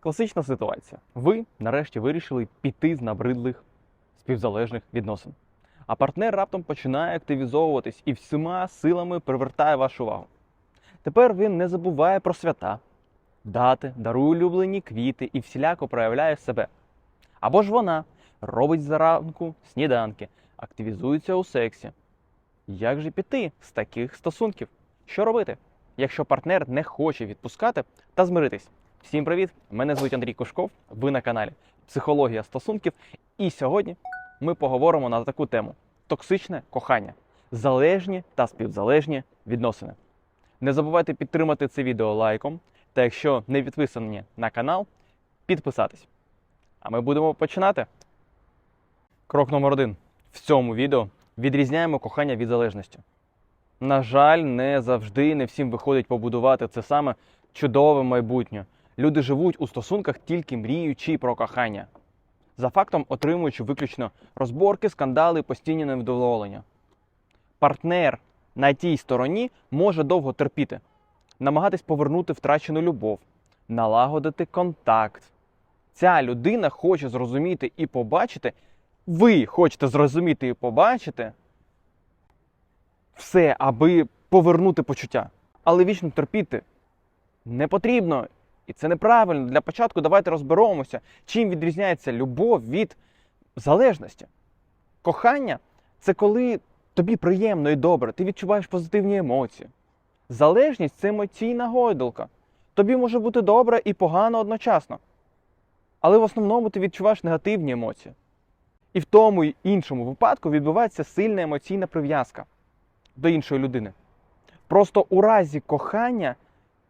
Класична ситуація. Ви нарешті вирішили піти з набридлих співзалежних відносин. А партнер раптом починає активізовуватись і всіма силами привертає вашу увагу. Тепер він не забуває про свята, дати, дарує улюблені квіти і всіляко проявляє себе. Або ж вона робить заранку сніданки, активізується у сексі. Як же піти з таких стосунків? Що робити, якщо партнер не хоче відпускати та змиритись? Всім привіт! Мене звуть Андрій Кушков. Ви на каналі Психологія стосунків. І сьогодні ми поговоримо на таку тему: токсичне кохання, залежні та співзалежні відносини. Не забувайте підтримати це відео лайком, та якщо не підписані на канал, підписатись. А ми будемо починати. Крок номер один. В цьому відео відрізняємо кохання від залежності. На жаль, не завжди не всім виходить побудувати це саме чудове майбутнє. Люди живуть у стосунках тільки мріючи про кохання. За фактом отримуючи виключно розборки, скандали, постійні невдоволення. Партнер на тій стороні може довго терпіти, намагатись повернути втрачену любов, налагодити контакт. Ця людина хоче зрозуміти і побачити, ви хочете зрозуміти і побачити все, аби повернути почуття. Але вічно терпіти не потрібно. І це неправильно. Для початку давайте розберемося, чим відрізняється любов від залежності. Кохання це коли тобі приємно і добре, ти відчуваєш позитивні емоції. Залежність це емоційна гойдалка. Тобі може бути добре і погано одночасно. Але в основному ти відчуваєш негативні емоції. І в тому і іншому випадку відбувається сильна емоційна прив'язка до іншої людини. Просто у разі кохання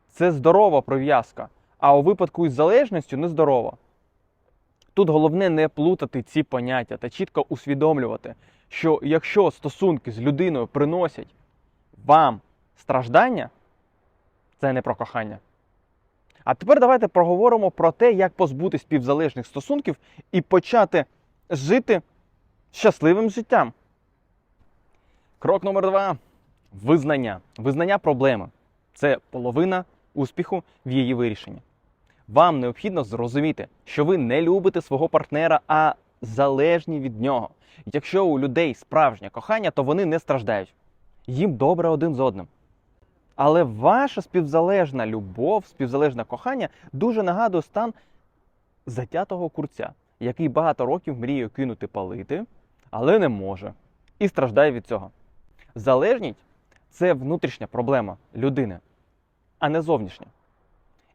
це здорова прив'язка, а у випадку із залежністю нездорова. Тут головне не плутати ці поняття та чітко усвідомлювати, що якщо стосунки з людиною приносять вам страждання, це не про кохання. А тепер давайте проговоримо про те, як позбутись співзалежних стосунків і почати жити щасливим життям. Крок номер два визнання. Визнання проблеми це половина успіху в її вирішенні. Вам необхідно зрозуміти, що ви не любите свого партнера, а залежні від нього. Якщо у людей справжнє кохання, то вони не страждають. Їм добре один з одним. Але ваша співзалежна любов, співзалежне кохання дуже нагадує стан затятого курця, який багато років мріє кинути палити, але не може. І страждає від цього. Залежність це внутрішня проблема людини, а не зовнішня.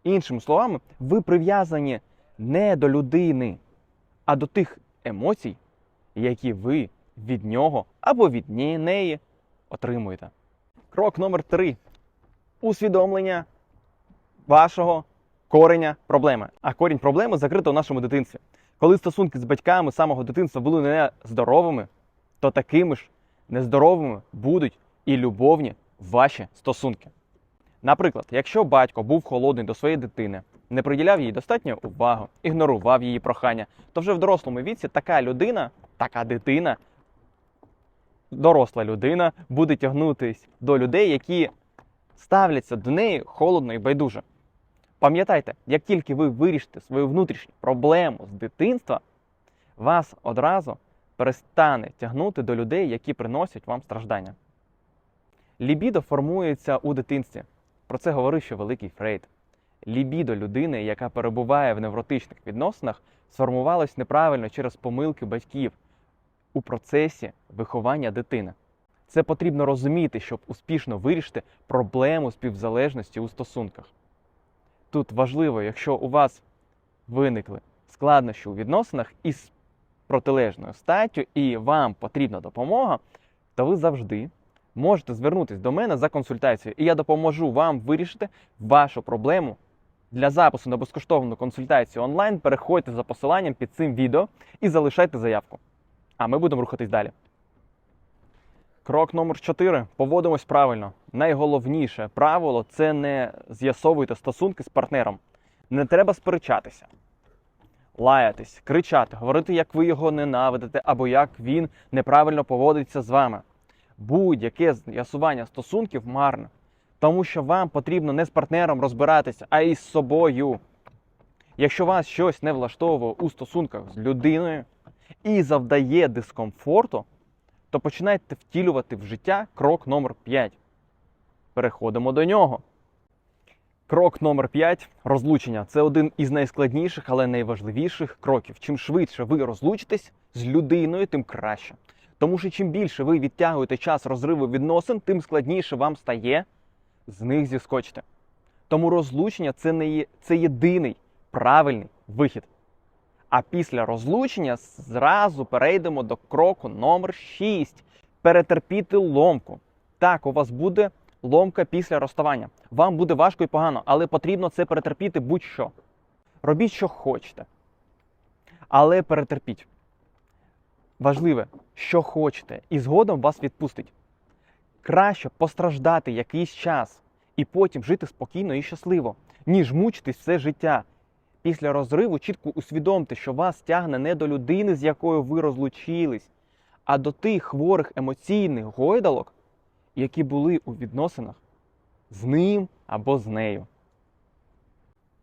Іншими словами, ви прив'язані не до людини, а до тих емоцій, які ви від нього або від неї отримуєте. Крок номер три. Усвідомлення вашого кореня проблеми. А корінь проблеми закрито у нашому дитинстві. Коли стосунки з батьками самого дитинства були нездоровими, то такими ж нездоровими будуть і любовні ваші стосунки. Наприклад, якщо батько був холодний до своєї дитини, не приділяв їй достатньо уваги, ігнорував її прохання, то вже в дорослому віці така людина, така дитина, доросла людина буде тягнутись до людей, які ставляться до неї холодно і байдуже. Пам'ятайте, як тільки ви вирішите свою внутрішню проблему з дитинства, вас одразу перестане тягнути до людей, які приносять вам страждання. Лібідо формується у дитинстві. Про це говорив ще великий Фрейд. Лібідо людини, яка перебуває в невротичних відносинах, сформувалось неправильно через помилки батьків у процесі виховання дитини. Це потрібно розуміти, щоб успішно вирішити проблему співзалежності у стосунках. Тут важливо, якщо у вас виникли складнощі у відносинах із протилежною статтю і вам потрібна допомога, то ви завжди можете звернутися до мене за консультацією, і я допоможу вам вирішити вашу проблему. Для запису на безкоштовну консультацію онлайн переходьте за посиланням під цим відео і залишайте заявку. А ми будемо рухатись далі. Крок номер 4. Поводимось правильно. Найголовніше правило це не з'ясовуйте стосунки з партнером. Не треба сперечатися, лаятись, кричати, говорити, як ви його ненавидите, або як він неправильно поводиться з вами. Будь-яке з'ясування стосунків марне, тому що вам потрібно не з партнером розбиратися, а із собою. Якщо вас щось не влаштовує у стосунках з людиною і завдає дискомфорту, то починайте втілювати в життя крок номер 5. Переходимо до нього. Крок номер 5 розлучення. Це один із найскладніших, але найважливіших кроків. Чим швидше ви розлучитесь з людиною, тим краще. Тому що чим більше ви відтягуєте час розриву відносин, тим складніше вам стає з них зіскочити. Тому розлучення це не є це єдиний правильний вихід. А після розлучення зразу перейдемо до кроку номер 6. Перетерпіти ломку. Так, у вас буде ломка після розставання. Вам буде важко і погано, але потрібно це перетерпіти будь-що. Робіть, що хочете. Але перетерпіть. Важливе, що хочете, і згодом вас відпустить. Краще постраждати якийсь час і потім жити спокійно і щасливо, ніж мучитись все життя. Після розриву чітко усвідомте, що вас тягне не до людини, з якою ви розлучились, а до тих хворих емоційних гойдалок, які були у відносинах з ним або з нею.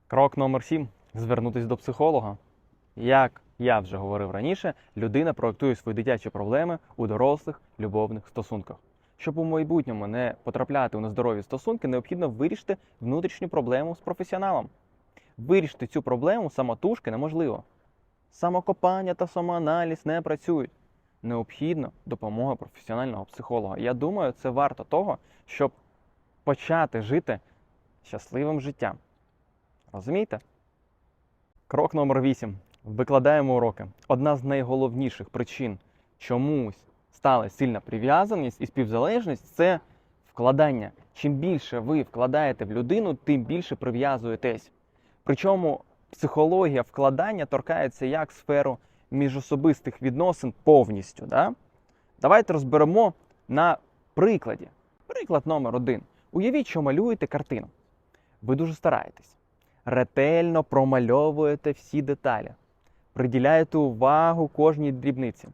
Крок номер 7. Звернутися до психолога. Як я вже говорив раніше, людина проектує свої дитячі проблеми у дорослих любовних стосунках. Щоб у майбутньому не потрапляти у нездорові стосунки, необхідно вирішити внутрішню проблему з професіоналом. Вирішити цю проблему самотужки неможливо. Самокопання та самоаналіз не працюють. Необхідна допомога професіонального психолога. Я думаю, це варто того, щоб почати жити щасливим життям. Розумієте? Крок номер 8. Викладаємо уроки. Одна з найголовніших причин чомусь стала сильна прив'язаність і співзалежність це вкладання. Чим більше ви вкладаєте в людину, тим більше прив'язуєтесь. Причому психологія вкладання торкається як сферу міжособистих відносин повністю. Да? Давайте розберемо на прикладі. Приклад номер один. Уявіть, що малюєте картину. Ви дуже стараєтесь, ретельно промальовуєте всі деталі, приділяєте увагу кожній дрібниці.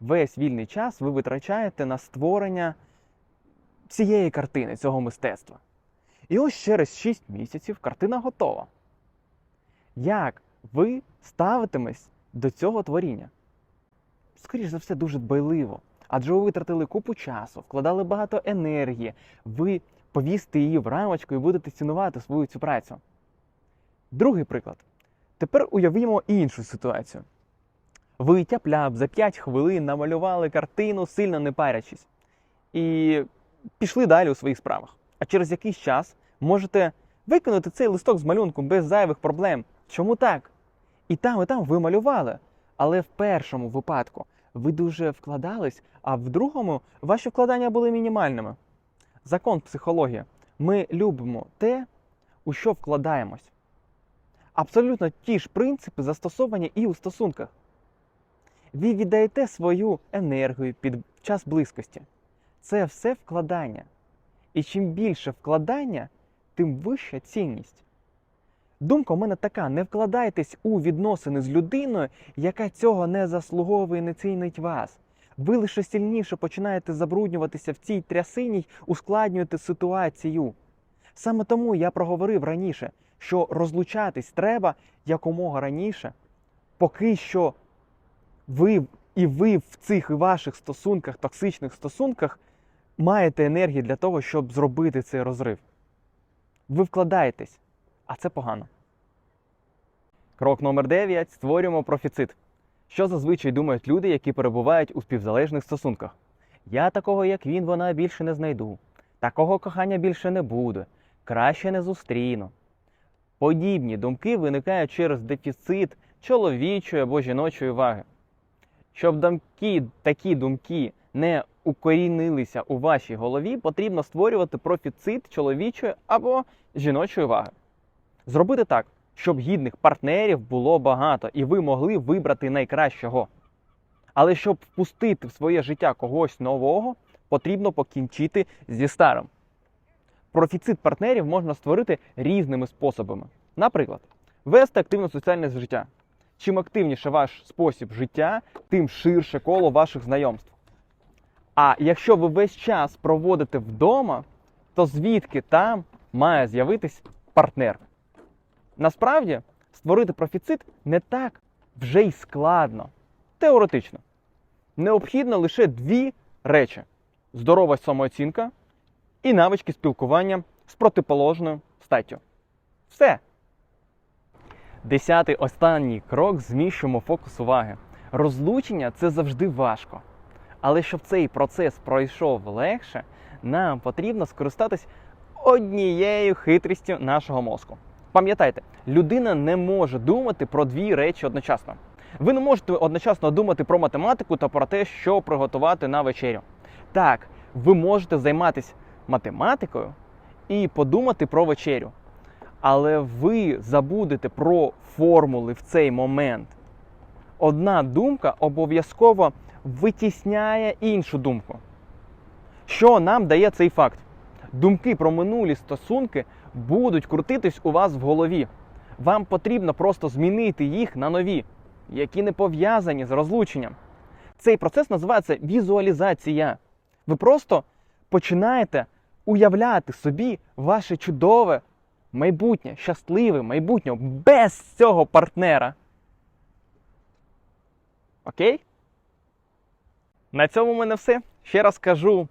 Весь вільний час ви витрачаєте на створення цієї картини, цього мистецтва. І ось через 6 місяців картина готова. Як ви ставитимесь до цього творіння? Скоріше за все, дуже дбайливо. Адже ви витратили купу часу, вкладали багато енергії, ви повісите її в рамочку і будете цінувати свою цю працю. Другий приклад. Тепер уявімо іншу ситуацію. Ви тяп-ляп за 5 хвилин намалювали картину, сильно не парячись, і пішли далі у своїх справах. А через якийсь час можете виконати цей листок з малюнком без зайвих проблем. Чому так? І там, і там ви малювали. Але в першому випадку ви дуже вкладались, а в другому ваші вкладання були мінімальними. Закон психології. Ми любимо те, у що вкладаємось. Абсолютно ті ж принципи застосовані і у стосунках. Ви віддаєте свою енергію під час близькості. Це все вкладання. І чим більше вкладання, тим вища цінність. Думка у мене така: не вкладайтесь у відносини з людиною, яка цього не заслуговує і не цінить вас. Ви лише сильніше починаєте забруднюватися в цій трясині ускладнюєте ситуацію. Саме тому я проговорив раніше, що розлучатись треба якомога раніше, поки що ви і ви в цих ваших стосунках, токсичних стосунках, маєте енергію для того, щоб зробити цей розрив. Ви вкладаєтесь, а це погано. Крок номер 9. Створюємо профіцит. Що зазвичай думають люди, які перебувають у співзалежних стосунках? Я такого, як він, вона більше не знайду. Такого кохання більше не буде. Краще не зустріну. Подібні думки виникають через дефіцит чоловічої або жіночої уваги. Щоб думки, такі думки не укорінилися у вашій голові, потрібно створювати профіцит чоловічої або жіночої уваги. Зробити так, щоб гідних партнерів було багато, і ви могли вибрати найкращого. Але щоб впустити в своє життя когось нового, потрібно покінчити зі старим. Профіцит партнерів можна створити різними способами. Наприклад, вести активне соціальне життя. Чим активніше ваш спосіб життя, тим ширше коло ваших знайомств. А якщо ви весь час проводите вдома, то звідки там має з'явитись партнер? Насправді, створити профіцит не так вже й складно. Теоретично. Необхідно лише дві речі: здорова самооцінка і навички спілкування з протиположною статтю. Все. Десятий останній крок зміщуємо фокус уваги. Розлучення це завжди важко. Але щоб цей процес пройшов легше, нам потрібно скористатись однією хитрістю нашого мозку. Пам'ятайте, людина не може думати про дві речі одночасно. Ви не можете одночасно думати про математику та про те, що приготувати на вечерю. Так, ви можете займатися математикою і подумати про вечерю. Але ви забудете про формули в цей момент. Одна думка обов'язково витісняє іншу думку. Що нам дає цей факт? Думки про минулі стосунки будуть крутитись у вас в голові. Вам потрібно просто змінити їх на нові, які не пов'язані з розлученням. Цей процес називається візуалізація. Ви просто починаєте уявляти собі ваше чудове майбутнє, щасливе майбутнє без цього партнера. Окей? На цьому в мене все. Ще раз кажу: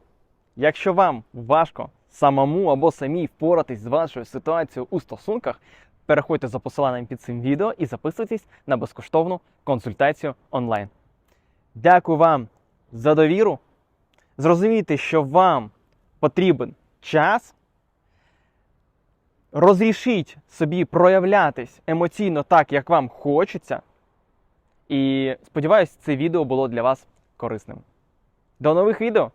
якщо вам важко самому або самій впоратись з вашою ситуацією у стосунках, переходьте за посиланням під цим відео і записуйтесь на безкоштовну консультацію онлайн. Дякую вам за довіру. Зрозумійте, що вам потрібен час. Розрішіть собі проявлятись емоційно так, як вам хочеться. І сподіваюсь, це відео було для вас корисним. До нових відео!